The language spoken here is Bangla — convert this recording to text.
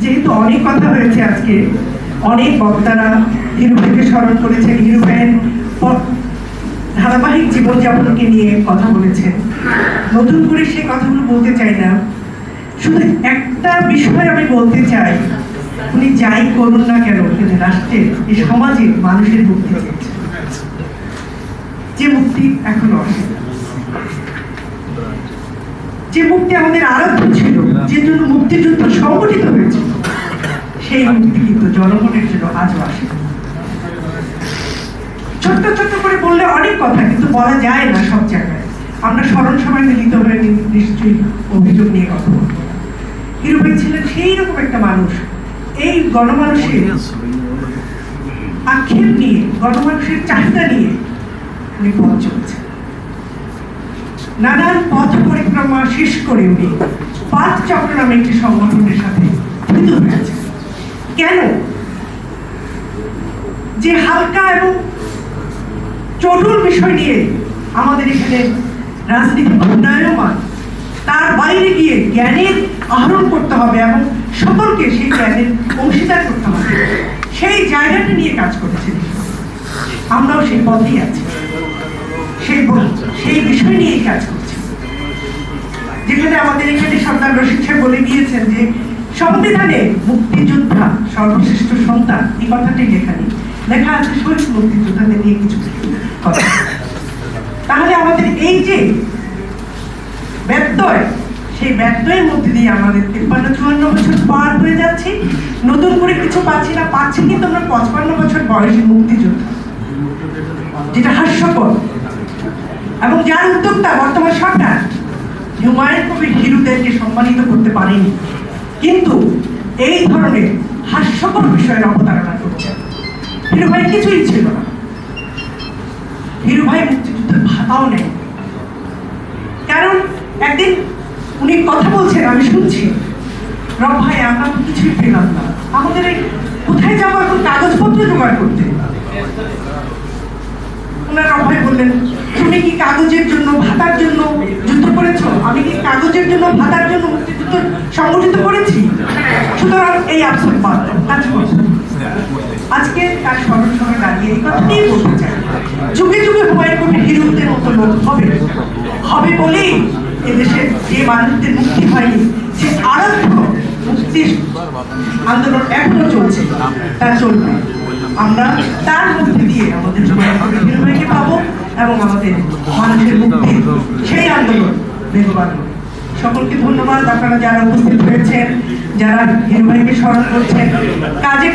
যেহেতু অনেক কথা হয়েছে আজকে, অনেক বক্তারা হিরু স্মরণ করেছেন হিরু ভাইয়ের ধারাবাহিক জীবনযাপনকে নিয়ে কথা বলেছেন। নতুন করে সে কথাগুলো বলতে চাই না। শুধু একটা বিষয় আমি বলতে চাই, উনি যাই করুন না কেন, কিন্তু রাষ্ট্রের, এই সমাজে মানুষের মুক্তি যে মুক্তি এখনও আসে যে মুক্তি আমাদের আরাধ্য ছিল, যে জন্য মুক্তিযুদ্ধ সংগঠিত হয়েছিল সেই মুক্তি কিন্তু জনগণের জন্য আজও আসে। ছোট্ট ছোট্ট করে বললে অনেক কথা, কিন্তু বলা যায় না সব জায়গায়। আমরা স্মরণ সময় মিলিত হয়ে নিশ্চয়ই অভিযোগ নিয়ে কথা বলব। হিরু ছিলেন সেই রকম একটা মানুষ। এই গণমানুষের আক্ষেপ নিয়ে, গণমানুষের চাহিদা নিয়ে উনি পথ চলছেন নানান পথ পরিক্রমা শেষ করে উনি পাঁচ চক্র নামে একটি সংগঠনের সাথে কেন? যে হালকা এবং চটুল বিষয় নিয়ে আমাদের এখানে রাজনীতি উন্নয়নমান, তার বাইরে গিয়ে জ্ঞানের আহরণ করতে হবে এবং সকলকে সেই জ্ঞানের অংশীদার করতে হবে। সেই জায়গাটা নিয়ে কাজ করেছেন। আমরাও সেই পথেই আছি। সেই সেই বিষয় নিয়েই কাজ করছি। যেখানে আমাদের এখানে সর্দার রশিদ বলে গিয়েছেন যে, সংবিধানে মুক্তিযোদ্ধা, সর্বশ্রেষ্ঠ সন্তান, এই কথাটাই লেখা লেখা আছে শহীদ মুক্তিযোদ্ধাদের নিয়ে কিছু কথা তাহলে আমাদের এই যে ব্যত্যয়, সেই ব্যত্যয়ের মধ্যে দিয়ে আমাদের তিপ্পান্ন, চুয়ান্ন বছর পার হয়ে যাচ্ছে। নতুন করে কিছু পাচ্ছি না, পাচ্ছি কিন্তু আমরা পঁচপান্ন বছর বয়সী মুক্তিযোদ্ধা। যেটা হাস্যকর। এবং যার উদ্যোক্তা বর্তমান সরকার হুমায়ুন কবির হিরুদেরকে সম্মানিত করতে পারেনি। কিন্তু এই ধরনের হাস্যকর বিষয়ের অবতারণা করছে হিরু ভাই কিছুই ছিল না। হিরু ভাই মুক্তিযুদ্ধের ভাতাও নেই। কারণ একদিন উনি কথা বলছেন, আমি শুনছি। রব ভাই, আমরা তো কিছুই পেলাম না। আমাদের কোথায় যাব এখন? কাগজপত্র জোগাড় করতে। ওনার অভয় বললেন, তুমি কি কাগজের জন্য, ভাতার জন্য যুদ্ধ করেছ? আমি কি কাগজের জন্য, ভাতার জন্য মুক্তিযুদ্ধ সংগঠিত করেছি? সুতরাং এই আফসোস করো। আজকে তার স্মরণ সময় দাঁড়িয়ে এই কথাটাই বলতে চাই। যুগে যুগে হুমায়ুন কবির হিরুদের মতো লোক হবে। হবে বলেই এদেশে যে মানুষদের মুক্তি হয়নি, যে আরম্ভ মুক্তির আন্দোলন এখনও চলছে, তা চলবে। আমরা তার মধ্যে এবং আমাদের মানুষের মুক্তি সেই আন্দোলন বেগবান সকলকে ধন্যবাদ। আপনারা যারা উপস্থিত হয়েছেন যারা হিরো ভাইকে স্মরণ করছেন কাজে